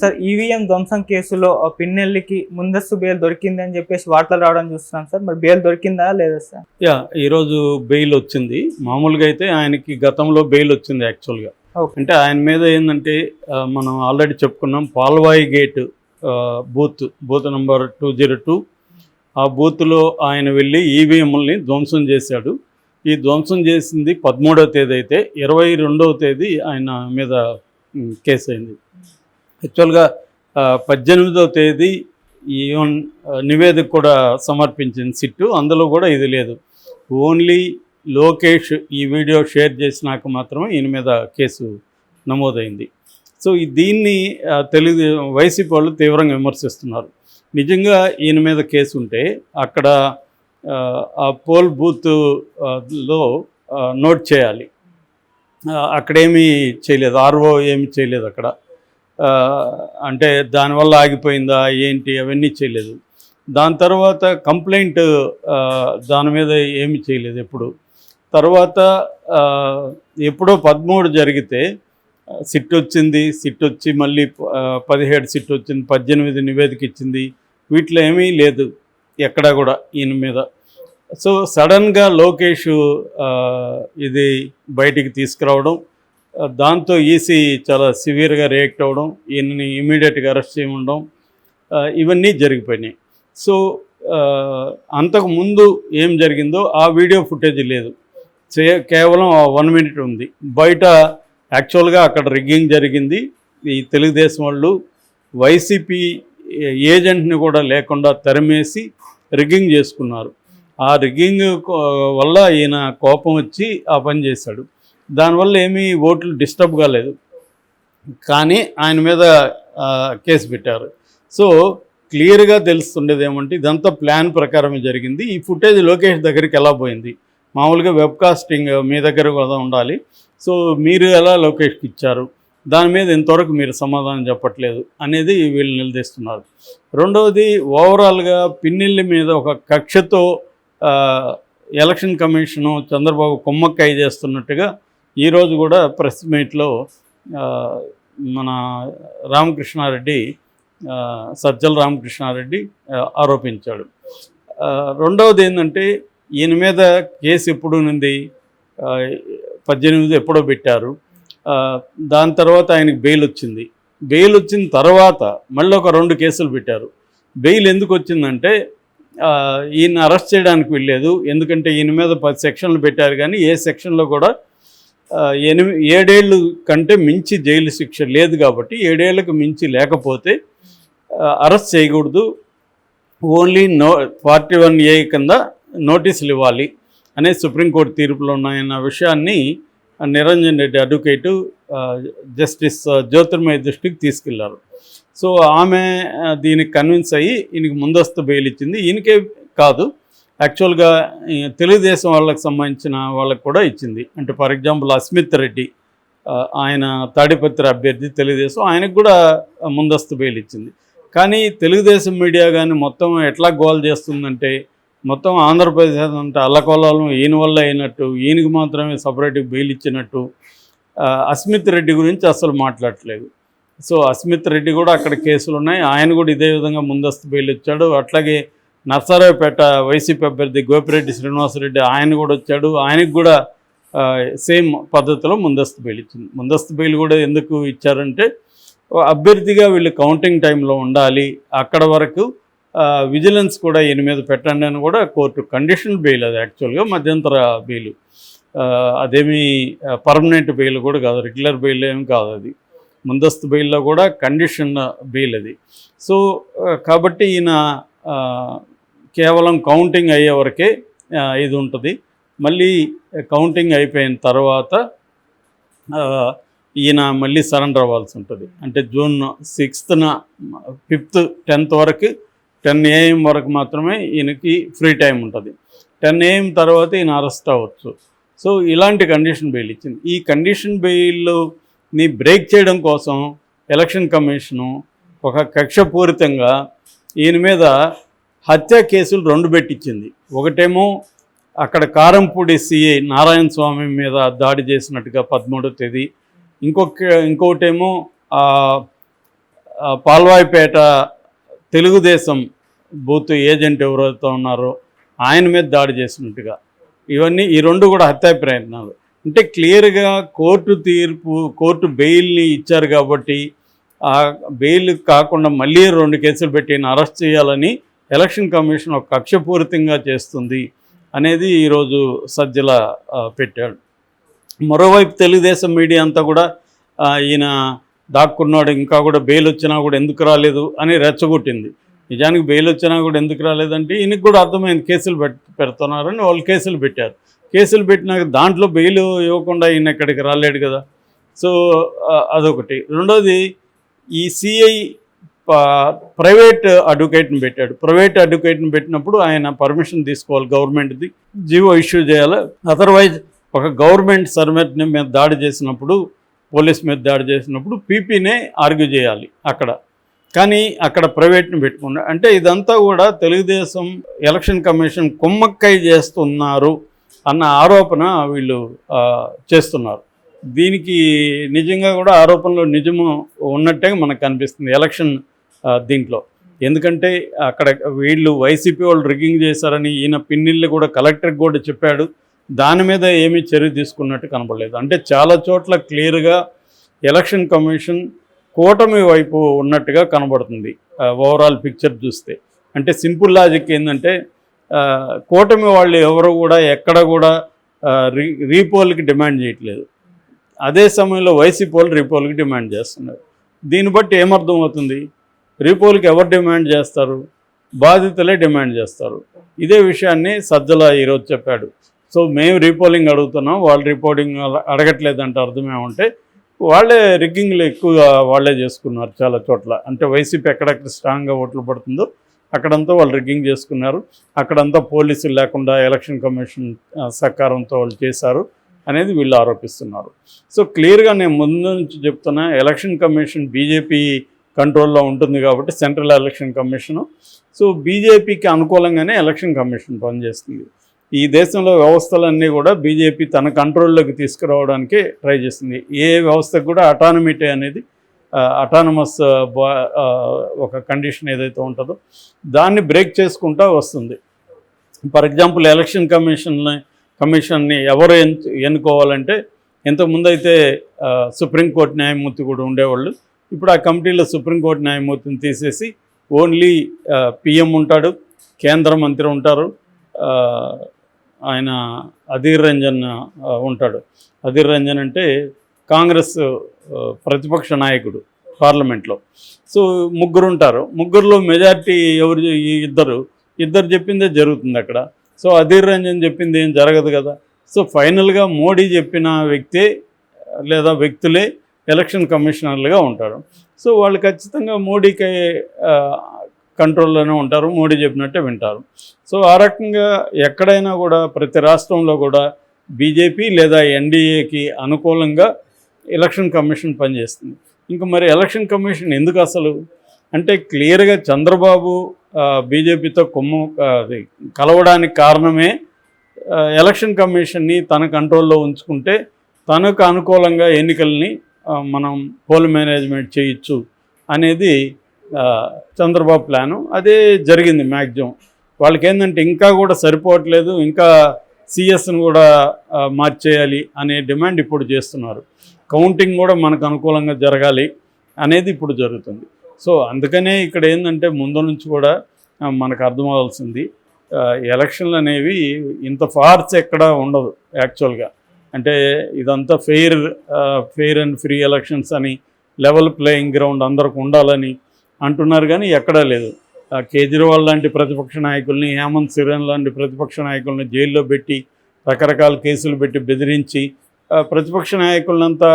Sir EVM ధ్వంసం కేసులో ఆ పిన్నెల్లికి ముందస్తు బెయిల్ దొరికింది అని చెప్పేసి వార్తలు రావడం చూస్తున్నాం సార్. మరి బెయిల్ దొరికిందా లేదా సార్? యా ఈరోజు బెయిల్ వచ్చింది. మామూలుగా అయితే ఆయనకి గతంలో బెయిల్ వచ్చింది యాక్చువల్గా. అంటే ఆయన మీద ఏంటంటే మనం ఆల్రెడీ చెప్పుకున్నాం Palvai gate booth booth number two zero two. ఆ బూత్లో ఆయన వెళ్ళి ఈవీఎంలని ధ్వంసం చేశాడు. ఈ ధ్వంసం చేసింది పదమూడవ తేదీ అయితే ఇరవై రెండవ తేదీ ఆయన మీద కేసు అయింది యాక్చువల్గా పద్దెనిమిదవ తేదీ ఈవెన్ నివేదిక కూడా సమర్పించింది సిట్టు అందులో కూడా ఇది లేదు. ఓన్లీ లోకేష్ ఈ వీడియో షేర్ చేసినాక మాత్రమే ఈయన మీద కేసు నమోదైంది. సో దీన్ని తెలుగు వైసీపీ వాళ్ళు తీవ్రంగా విమర్శిస్తున్నారు. నిజంగా ఈయన మీద కేసు ఉంటే అక్కడ ఆ, పోల్ బూత్లో నోట్ చేయాలి. అక్కడేమీ చేయలేదు ఆర్ఓ ఏమి చేయలేదు అక్కడ. అంటే దానివల్ల ఆగిపోయిందా ఏంటి అవన్నీ చేయలేదు. దాని తర్వాత కంప్లైంట్ దాని మీద ఏమి చేయలేదు ఎప్పుడు. తర్వాత ఎప్పుడో పదమూడు జరిగితే సిట్ వచ్చింది సిట్ వచ్చి మళ్ళీ పదిహేడు సిట్ వచ్చింది పద్దెనిమిది నివేదిక ఇచ్చింది. వీటిలో ఏమీ లేదు ఎక్కడా కూడా ఈయన మీద. సో సడన్గా లోకేష్ ఇది బయటికి తీసుకురావడం దాంతో ఈసీ చాలా సివియర్గా రియాక్ట్ అవ్వడం ఈయనని ఇమీడియట్గా అరెస్ట్ చేయడం ఇవన్నీ జరిగిపోయినాయి. సో అంతకుముందు అంతకు ముందు ఏం జరిగిందో ఆ వీడియో ఫుటేజ్ లేదు. కేవలం వన్ మినిట్ ఉంది. బయట యాక్చువల్గా అక్కడ రిగ్గింగ్ జరిగింది. ఈ తెలుగుదేశం వాళ్ళు వైసీపీ ఏజెంట్ని కూడా లేకుండా తరిమేసి రిగ్గింగ్ చేసుకున్నారు. ఆ రిగ్గింగ్ కో- వల్ల ఈయన కోపం వచ్చి ఆ పని చేశాడు. దానివల్ల ఏమీ ఓట్లు డిస్టర్బ్ కాలేదు. కానీ ఆయన మీద కేసు పెట్టారు. సో క్లియర్గా తెలుస్తుండేది ఏమంటే ఇదంతా ప్లాన్ ప్రకారమే జరిగింది. ఈ ఫుటేజ్ లోకేష్ దగ్గరికి ఎలా పోయింది? మామూలుగా వెబ్కాస్టింగ్ మీ దగ్గర కూడా ఉండాలి. సో మీరు ఎలా లోకేష్కి ఇచ్చారు? దాని మీద ఇంతవరకు మీరు సమాధానం చెప్పట్లేదు అనేది వీళ్ళు నిలదీస్తున్నారు రెండవది ఓవరాల్గా పిన్నిళ్ళ మీద ఒక కక్షతో ఎలక్షన్ కమిషను చంద్రబాబు కొమ్మక్కై చేస్తున్నట్టుగా ఈరోజు కూడా ప్రెస్ మీట్లో మన రామకృష్ణారెడ్డి సజ్జల రామకృష్ణారెడ్డి ఆరోపించాడు. రెండవది ఏంటంటే ఈయన మీద కేసు ఎప్పుడు ఉంది పద్దెనిమిది ఎప్పుడో పెట్టారు. దాని తర్వాత ఆయనకి బెయిల్ వచ్చింది. బెయిల్ వచ్చిన తర్వాత మళ్ళీ ఒక రెండు కేసులు పెట్టారు. బెయిల్ ఎందుకు వచ్చిందంటే ఈయన అరెస్ట్ చేయడానికి వెళ్ళలేదు. ఎందుకంటే ఈయన మీద పది సెక్షన్లు పెట్టారు కానీ ఏ సెక్షన్లో కూడా ఎనిమిది ఏడేళ్ళు కంటే మించి జైలు శిక్ష లేదు కాబట్టి ఏడేళ్ళకు మించి లేకపోతే అరెస్ట్ చేయకూడదు. Only no forty one A కింద నోటీసులు ఇవ్వాలి అనే సుప్రీంకోర్టు తీర్పులో ఉన్నాయన్న విషయాన్ని నిరంజన్ రెడ్డి అడ్వకేటు జస్టిస్ జ్యోతిర్మయ దృష్టికి తీసుకెళ్ళారు. సో ఆమె దీనికి కన్విన్స్ అయ్యి ఈయనకి ముందస్తు బెయిల్ ఇచ్చింది. ఈయనకే కాదు యాక్చువల్గా తెలుగుదేశం వాళ్ళకి సంబంధించిన వాళ్ళకి కూడా ఇచ్చింది. అంటే ఫర్ ఎగ్జాంపుల్ అస్మిత్ రెడ్డి ఆయన తాడిపత్రి అభ్యర్థి తెలుగుదేశం ఆయనకు కూడా ముందస్తు బెయిల్ ఇచ్చింది. కానీ తెలుగుదేశం మీడియా కానీ మొత్తం ఎట్లా గోల్ చేస్తుందంటే మొత్తం ఆంధ్రప్రదేశ్ అంటే అల్లకొల్లాలం ఈయన వల్ల అయినట్టు ఈయనకి మాత్రమే సపరేట్గా బెయిల్ ఇచ్చినట్టు అస్మిత్ రెడ్డి గురించి అసలు మాట్లాడట్లేదు. సో అస్మిత్ రెడ్డి కూడా అక్కడ కేసులు ఉన్నాయి. ఆయన కూడా ఇదే విధంగా ముందస్తు బెయిల్ ఇచ్చాడు. అట్లాగే నర్సరావుపేట వైసీపీ అభ్యర్థి గోపిరెడ్డి శ్రీనివాసరెడ్డి ఆయన కూడా వచ్చాడు. ఆయనకు కూడా సేమ్ పద్ధతిలో ముందస్తు బెయిల్ ఇచ్చింది. ముందస్తు బెయిల్ కూడా ఎందుకు ఇచ్చారంటే అభ్యర్థిగా వీళ్ళు కౌంటింగ్ టైంలో ఉండాలి. అక్కడ వరకు విజిలెన్స్ కూడా ఈయన మీద పెట్టండి అని కూడా కోర్టు కండిషనల్ బెయిల్ అది యాక్చువల్గా మధ్యంతర బెయిల్. అదేమి అదేమీ పర్మనెంట్ బెయిల్ కూడా కాదు రెగ్యులర్ బెయిల్ ఏమి కాదు అది. ముందస్తు బెయిల్లో కూడా కండిషన్ బెయిల్ అది. సో కాబట్టి ఈయన కేవలం కౌంటింగ్ అయ్యే వరకే ఇది ఉంటుంది. మళ్ళీ కౌంటింగ్ అయిపోయిన తర్వాత ఈయన మళ్ళీ సరెండర్ అవ్వాల్సి ఉంటుంది. అంటే జూన్ సిక్స్త్న ఫిఫ్త్ టెన్త్ వరకు టెన్ ఏఎం వరకు మాత్రమే ఈయనకి ఫ్రీ టైం ఉంటుంది. టెన్ ఏఎం తర్వాత ఈయన అరెస్ట్ అవ్వచ్చు. సో ఇలాంటి కండిషన్ బెయిల్ ఇచ్చింది. ఈ కండిషన్ బెయిల్ని బ్రేక్ చేయడం కోసం ఎలక్షన్ కమిషను ఒక కక్షపూరితంగా ఈయన మీద హత్య కేసులు రెండు పెట్టించింది. ఒకటేమో అక్కడ కారంపూడి సిఐ నారాయణ స్వామి మీద దాడి చేసినట్టుగా పదమూడో తేదీ. ఇంకొక ఇంకొకటేమో పాల్వాయిపేట తెలుగుదేశం బూత్ ఏజెంట్ ఎవరైతే ఉన్నారో ఆయన మీద దాడి చేసినట్టుగా. ఇవన్నీ ఈ రెండు కూడా హత్యా ప్రయత్నాలు. అంటే క్లియర్గా కోర్టు తీర్పు కోర్టు బెయిల్ని ఇచ్చారు కాబట్టి ఆ బెయిల్ కాకుండా మళ్ళీ రెండు కేసులు పెట్టి అరెస్ట్ చేయాలని ఎలక్షన్ కమిషన్ ఒక కక్షపూరితంగా చేస్తుంది అనేది ఈరోజు సజ్జల పెట్టాడు. మరోవైపు తెలుగుదేశం మీడియా అంతా కూడా ఈయన దాక్కున్నాడు ఇంకా కూడా బెయిల్ వచ్చినా కూడా ఎందుకు రాలేదు అని రెచ్చగొట్టింది. నిజానికి బెయిల్ వచ్చినా కూడా ఎందుకు రాలేదంటే ఈయనకి కూడా అర్థమైంది కేసులు పెట్ పెడుతున్నారని వాళ్ళు కేసులు పెట్టారు. కేసులు పెట్టినాక దాంట్లో బెయిల్ ఇవ్వకుండా ఈయన ఎక్కడికి రాలేడు కదా. సో అదొకటి. రెండోది ఈ సిఐ ప్రైవేట్ అడ్వకేట్ని పెట్టాడు. ప్రైవేట్ అడ్వకేట్ని పెట్టినప్పుడు ఆయన పర్మిషన్ తీసుకోవాలి గవర్నమెంట్ది. జీవో ఇష్యూ చేయాలి. అదర్వైజ్ ఒక గవర్నమెంట్ సర్వెంట్ని మీద దాడి చేసినప్పుడు పోలీస్ మీద దాడి చేసినప్పుడు పీపీనే ఆర్గ్యూ చేయాలి అక్కడ. కానీ అక్కడ ప్రైవేట్ని పెట్టుకున్నా అంటే ఇదంతా కూడా తెలుగుదేశం ఎలక్షన్ కమిషన్ కుమ్మక్కై చేస్తున్నారు అన్న ఆరోపణ వీళ్ళు చేస్తున్నారు. దీనికి నిజంగా కూడా ఆరోపణలో నిజము ఉన్నట్టే మనకు కనిపిస్తుంది. ఎలక్షన్ దీంట్లో. ఎందుకంటే అక్కడ వీళ్ళు వైసీపీ వాళ్ళు రిగ్గింగ్ చేశారని ఈయన పిన్నిళ్ళు కూడా కలెక్టర్కి కూడా చెప్పాడు. దాని మీద ఏమీ చర్య తీసుకున్నట్టు కనపడలేదు అంటే చాలా చోట్ల క్లియర్గా ఎలక్షన్ కమిషన్ కూటమి వైపు ఉన్నట్టుగా కనబడుతుంది ఓవరాల్ పిక్చర్ చూస్తే. అంటే సింపుల్ లాజిక్ ఏంటంటే కూటమి వాళ్ళు ఎవరు కూడా ఎక్కడ కూడా రీ రీపోల్కి డిమాండ్ చేయట్లేదు. అదే సమయంలో వైసీపీ వాళ్ళు రీపోల్కి డిమాండ్ చేస్తున్నారు. దీన్ని బట్టి ఏమర్థం అవుతుంది రీపోల్కి ఎవరు డిమాండ్ చేస్తారు? బాధితులే డిమాండ్ చేస్తారు. ఇదే విషయాన్ని సజ్జల ఈరోజు చెప్పాడు. సో మేము రీపోలింగ్ అడుగుతున్నాం. వాళ్ళు రిపోర్టింగ్ అడగట్లేదంటే అర్థం ఏమంటే వాళ్ళే రిగ్గింగ్లు ఎక్కువగా వాళ్ళే చేసుకున్నారు చాలా చోట్ల. అంటే వైసీపీ ఎక్కడెక్కడ స్ట్రాంగ్గా ఓట్లు పడుతుందో అక్కడంతా వాళ్ళు రిగ్గింగ్ చేసుకున్నారు. అక్కడంతా పోలీసులు లేకుండా ఎలక్షన్ కమిషన్ సహకారంతో వాళ్ళు చేశారు అనేది వీళ్ళు ఆరోపిస్తున్నారు. సో క్లియర్గా నేను ముందు నుంచి చెప్తున్నా ఎలక్షన్ కమిషన్ బీజేపీ కంట్రోల్లో ఉంటుంది కాబట్టి సెంట్రల్ ఎలక్షన్ కమిషను. సో బీజేపీకి అనుకూలంగానే ఎలక్షన్ కమిషన్ పనిచేస్తుంది. ఈ దేశంలో వ్యవస్థలన్నీ కూడా బీజేపీ తన కంట్రోల్లోకి తీసుకురావడానికి ట్రై చేస్తుంది. ఏ వ్యవస్థకు కూడా అటానమిటీ అనేది అటానమస్ ఒక కండిషన్ ఏదైతే ఉంటుందో దాన్ని బ్రేక్ చేసుకుంటూ వస్తుంది. ఫర్ ఎగ్జాంపుల్ ఎలక్షన్ కమిషన్ని కమిషన్ని ఎవరు ఎన్ ఎన్నుకోవాలంటే ఇంతకుముందు అయితే సుప్రీంకోర్టు న్యాయమూర్తి కూడా ఉండేవాళ్ళు. ఇప్పుడు ఆ కమిటీలో సుప్రీంకోర్టు న్యాయమూర్తిని తీసేసి ఓన్లీ పిఎం ఉంటాడు కేంద్ర మంత్రి ఉంటారు ఆయన అధీర్ రంజన్ ఉంటాడు. అధీర్ రంజన్ అంటే కాంగ్రెస్ ప్రతిపక్ష నాయకుడు పార్లమెంట్లో. సో ముగ్గురు ఉంటారు. ముగ్గురులో మెజారిటీ ఎవరు ఇద్దరు. ఇద్దరు చెప్పిందే జరుగుతుంది అక్కడ. సో అధీర్ రంజన్ చెప్పింది ఏం జరగదు కదా. సో ఫైనల్గా మోడీ చెప్పిన వ్యక్తే లేదా వ్యక్తులే ఎలక్షన్ కమిషనర్లుగా ఉంటారు. సో వాళ్ళు ఖచ్చితంగా మోడీకి కంట్రోల్లోనే ఉంటారు. మోడీ చెప్పినట్టే వింటారు. సో ఆ రకంగా ఎక్కడైనా కూడా ప్రతి రాష్ట్రంలో కూడా బీజేపీ లేదా ఎన్డీఏకి అనుకూలంగా ఎలక్షన్ కమిషన్ పనిచేస్తుంది. ఇంకా మరి ఎలక్షన్ కమిషన్ ఎందుకు అసలు? అంటే క్లియర్గా చంద్రబాబు బీజేపీతో కొమ్ము అది కలవడానికి కారణమే ఎలక్షన్ కమిషన్ని తన కంట్రోల్లో ఉంచుకుంటే తనకు అనుకూలంగా ఎన్నికల్ని మనం పోల్ మేనేజ్మెంట్ చేయొచ్చు అనేది చంద్రబాబు ప్లాను. అదే జరిగింది మ్యాక్సిమం. వాళ్ళకి ఏంటంటే ఇంకా కూడా సరిపోవట్లేదు ఇంకా సిఎస్ను కూడా మార్చేయాలి అనే డిమాండ్ ఇప్పుడు చేస్తున్నారు. కౌంటింగ్ కూడా మనకు అనుకూలంగా జరగాలి అనేది ఇప్పుడు జరుగుతుంది. సో అందుకనే ఇక్కడ ఏంటంటే ముందు నుంచి కూడా మనకు అర్థం ఎలక్షన్లు అనేవి ఇంత ఫార్స్ ఎక్కడ ఉండదు యాక్చువల్గా. అంటే ఇదంతా fair fair and free elections అని లెవెల్ ప్లేయింగ్ గ్రౌండ్ అందరికి ఉండాలని అంటున్నారు కానీ ఎక్కడా లేదు. కేజ్రీవాల్ లాంటి ప్రతిపక్ష నాయకుల్ని హేమంత్ సిరెన్ లాంటి ప్రతిపక్ష నాయకుల్ని జైల్లో పెట్టి రకరకాల కేసులు పెట్టి బెదిరించి ప్రతిపక్ష నాయకులంతా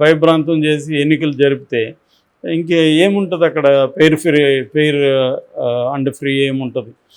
భయభ్రాంతం చేసి ఎన్నికలు జరిపితే ఇంకే ఏముంటుంది అక్కడ? Fair free fair and free ఏముంటుంది?